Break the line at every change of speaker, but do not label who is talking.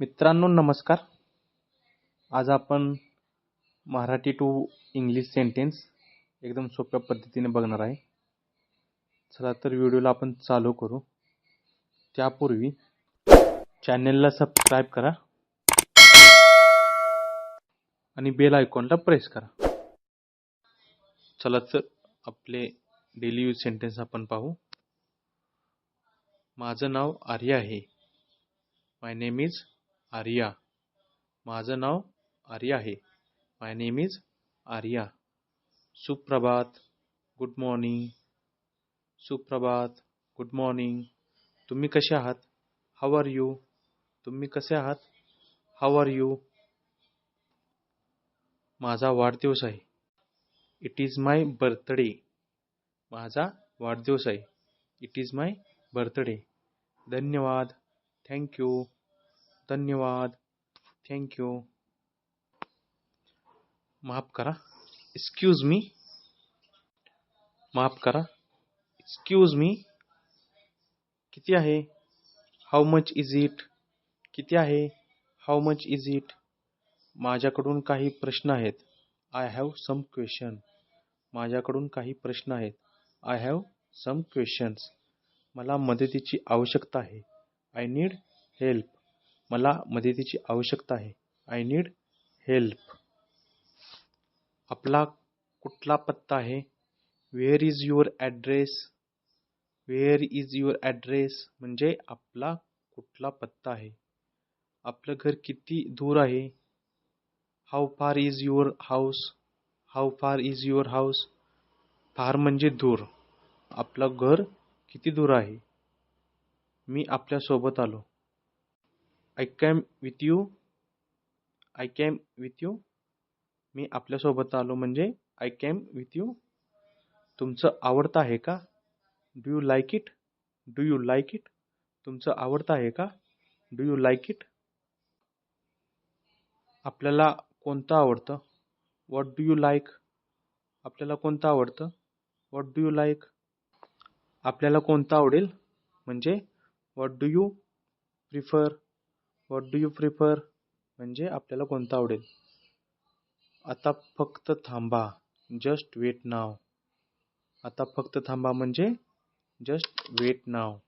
मित्रांनो नमस्कार. आज आपण मराठी टू इंग्लिश सेंटेन्स एकदम सोप्या पद्धतीने बघणार आहे. चला तर व्हिडिओला आपण चालू करू. त्यापूर्वी चॅनेलला सबस्क्राईब करा आणि बेल आयकॉनला प्रेस करा. चला तर आपले डेली यूज सेंटेन्स आपण पाहू. माझं नाव आर्य आहे. My name is Arya. माझं नाव आर्या आहे. My name is Arya. सुप्रभात. गुड मॉर्निंग सुप्रभात. गुड मॉर्निंग तुम्ही कसे आहात? हाव आर यू तुम्ही कसे आहात? हाव आर यू माझा वाढदिवस आहे. इट इज माय बर्थडे माझा वाढदिवस आहे. इट इज माय बर्थडे धन्यवाद. थँक्यू धन्यवाद. थँक्यू माफ करा. एक्सक्यूज मी माफ करा. एक्सक्यूज मी किती आहे? हाऊ मच इज इट किती आहे? हाऊ मच इज इट माझ्याकडून काही प्रश्न आहेत. आय हॅव सम क्वेश्चन माझ्याकडून काही प्रश्न आहेत. आय हॅव सम क्वेश्चन्स मला मदतीची आवश्यकता आहे. आय नीड हेल्प मला मदतीची आवश्यकता आहे. आय नीड हेल्प आपला कुठला पत्ता आहे? Where is your address where is your address म्हणजे आपला कुठला पत्ता आहे? आपलं घर किती दूर आहे? How far is your house how far is your house far म्हणजे दूर. आपलं घर किती दूर आहे? मी आपल्यासोबत आलो. I came with you I came with you मी आपल्यासोबत आलो म्हणजे आय कॅम विथ यू तुमचं आवडतं आहे का? Do you like it do you like it तुमचं आवडतं आहे का? डू यू लाईक इट आपल्याला कोणतं आवडतं? वॉट डू यू लाईक आपल्याला कोणतं आवडतं? वॉट डू यू लाईक आपल्याला कोणतं आवडेल? म्हणजे what do you prefer what do you prefer म्हणजे आपल्याला कोणतं आवडेल? आता फक्त थांबा. जस्ट वेट नाव आता फक्त थांबा म्हणजे जस्ट वेट नाव